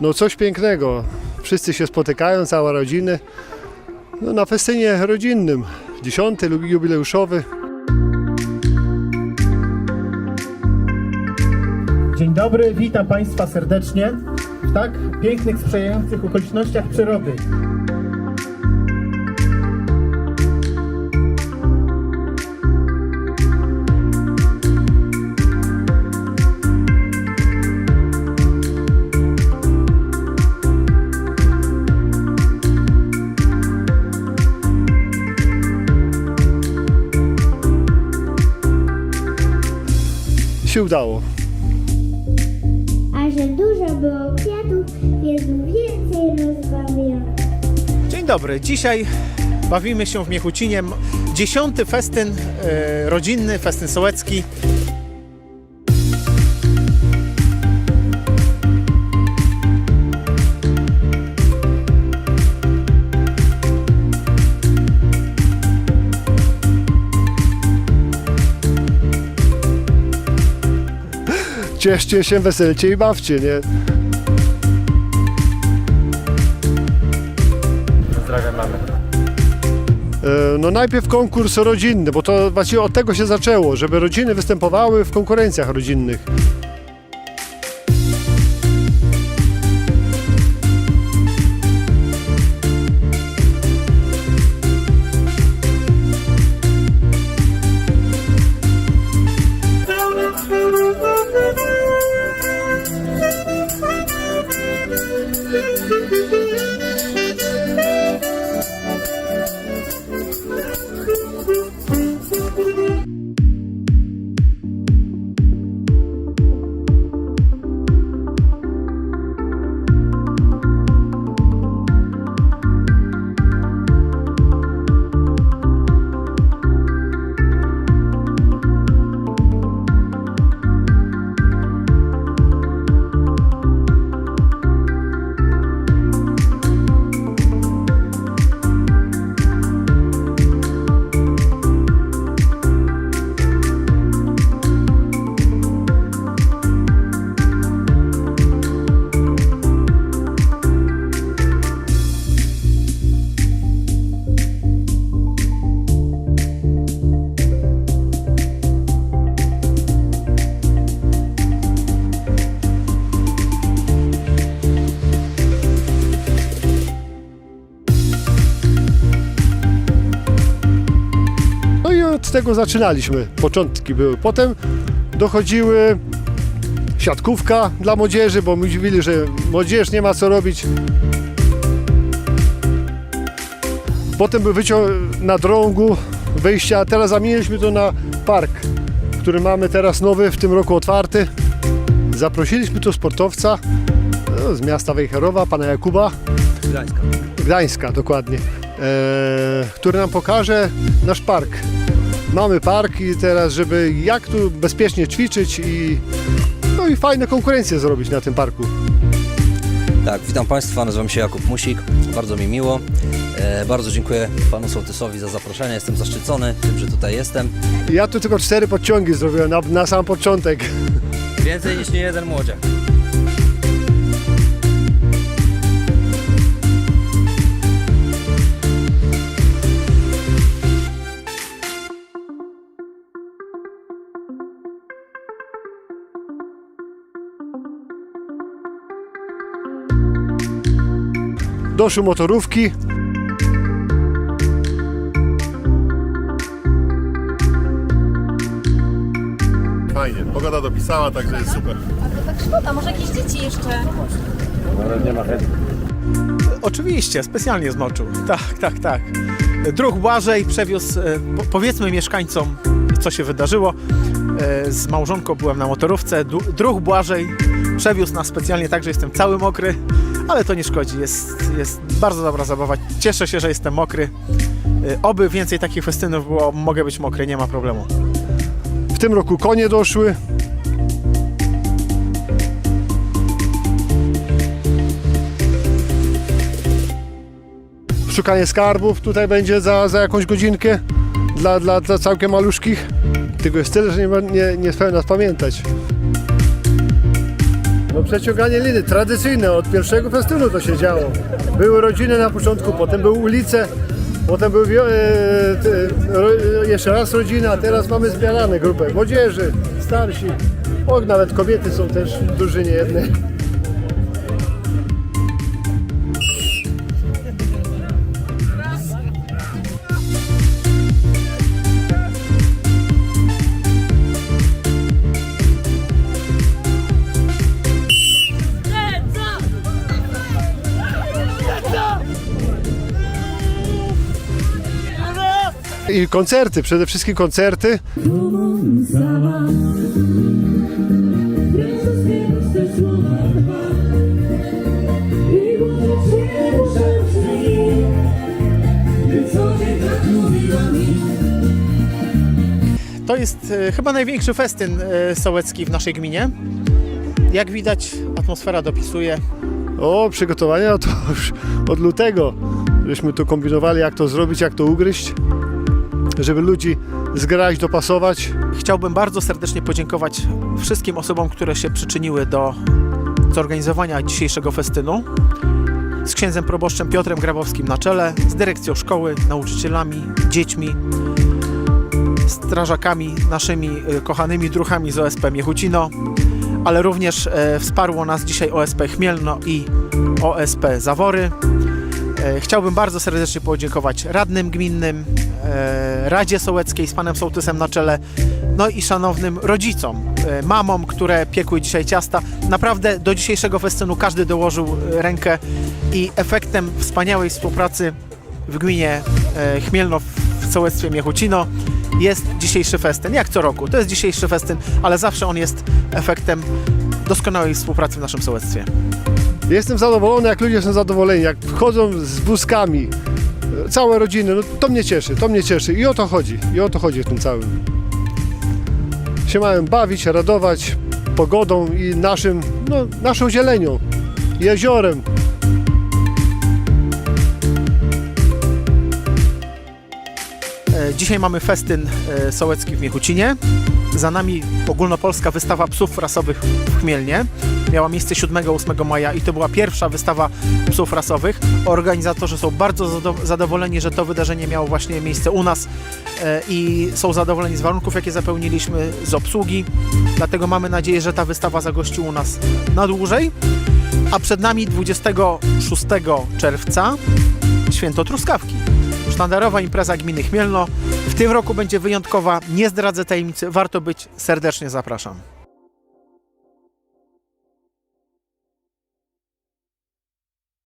No coś pięknego. Wszyscy się spotykają, cała rodzina. No, na festynie rodzinnym, dziesiąty lub jubileuszowy. Dzień dobry, witam Państwa serdecznie w tak pięknych, sprzyjających okolicznościach przyrody. Się udało. A że dużo było kwiatów, więc więcej rozbawiono. Dzień dobry, dzisiaj bawimy się w Miechucinie. Dziesiąty festyn e, rodzinny, festyn sołecki. Cieszcie się, weselcie i bawcie, nie? E, No najpierw konkurs rodzinny, bo to właściwie od tego się zaczęło, żeby rodziny występowały w konkurencjach rodzinnych. Tego zaczynaliśmy. Początki były. Potem dochodziły siatkówka dla młodzieży, bo mówili, że młodzież nie ma co robić. Potem był wyciąg na drągu, wyjścia, a teraz zamieniliśmy to na park, który mamy teraz nowy, w tym roku otwarty. Zaprosiliśmy tu sportowca no, z miasta Wejherowa, pana Jakuba. Gdańska. Gdańska, dokładnie, e, który nam pokaże nasz park. Mamy park i teraz, żeby jak tu bezpiecznie ćwiczyć i, no i fajne konkurencje zrobić na tym parku. Tak, witam Państwa, nazywam się Jakub Musik, bardzo mi miło. E, bardzo dziękuję Panu Sołtysowi za zaproszenie, jestem zaszczycony tym, że tutaj jestem. Ja tu tylko cztery podciągi zrobiłem na, na sam początek. Więcej niż nie jeden młodziak. Doszły motorówki. Fajnie, pogoda dopisała, także jest super. Tak szkoda, może jakieś dzieci jeszcze. Oczywiście, specjalnie zmoczył. Tak, tak, tak. Druh Błażej przewiózł, e, po- powiedzmy mieszkańcom, co się wydarzyło. E, Z małżonką byłem na motorówce. Du- Druh Błażej przewiózł nas specjalnie tak, że jestem cały mokry, ale to nie szkodzi. Jest, jest bardzo dobra zabawa. Cieszę się, że jestem mokry. E, Oby więcej takich festynów było, mogę być mokry, nie ma problemu. W tym roku konie doszły. Szukanie skarbów tutaj będzie za, za jakąś godzinkę dla, dla, dla całkiem maluszkich. Tego jest tyle, że nie, nie, nie nas pamiętać. No przeciąganie liny, tradycyjne, od pierwszego festynu to się działo. Były rodziny na początku, potem były ulice, potem był wio- e, ro, jeszcze raz rodzina, a teraz mamy zbierane grupę młodzieży, starsi, o, nawet kobiety są też w drużynie jednej. I koncerty, przede wszystkim koncerty. To jest e, chyba największy festyn e, sołecki w naszej gminie. Jak widać, atmosfera dopisuje. O, przygotowania to już od lutego. Żeśmy tu kombinowali, jak to zrobić, jak to ugryźć, żeby ludzi zgrać, dopasować. Chciałbym bardzo serdecznie podziękować wszystkim osobom, które się przyczyniły do zorganizowania dzisiejszego festynu. Z księdzem proboszczem Piotrem Grabowskim na czele, z dyrekcją szkoły, nauczycielami, dziećmi, strażakami, naszymi e, kochanymi druchami z OSP Miechucino, ale również e, wsparło nas dzisiaj OSP Chmielno i OSP Zawory. E, Chciałbym bardzo serdecznie podziękować radnym gminnym, Radzie Sołeckiej z panem sołtysem na czele, no i szanownym rodzicom, e, mamom, które piekły dzisiaj ciasta. Naprawdę do dzisiejszego festynu każdy dołożył e, rękę i efektem wspaniałej współpracy w gminie e, Chmielno w sołectwie Miechucino jest dzisiejszy festyn. Jak co roku, to jest dzisiejszy festyn, ale zawsze on jest efektem doskonałej współpracy w naszym sołectwie. Jestem zadowolony, jak ludzie są zadowoleni, jak wchodzą z wózkami, e, całe rodziny, no to mnie cieszy, to mnie cieszy i o to chodzi, i o to chodzi w tym całym. Się mają bawić, radować pogodą i naszym, no, naszą zielenią, jeziorem. E, Dzisiaj mamy festyn e, sołecki w Miechucinie. Za nami ogólnopolska wystawa psów rasowych w Chmielnie. Miała miejsce 7-8 maja i to była pierwsza wystawa psów rasowych. Organizatorzy są bardzo zado- zadowoleni, że to wydarzenie miało właśnie miejsce u nas e, i są zadowoleni z warunków, jakie zapełniliśmy, z obsługi. Dlatego mamy nadzieję, że ta wystawa zagości u nas na dłużej. A przed nami 26 czerwca święto truskawki. Sztandarowa impreza gminy Chmielno. W tym roku będzie wyjątkowa, nie zdradzę tajemnicy, warto być, serdecznie zapraszam.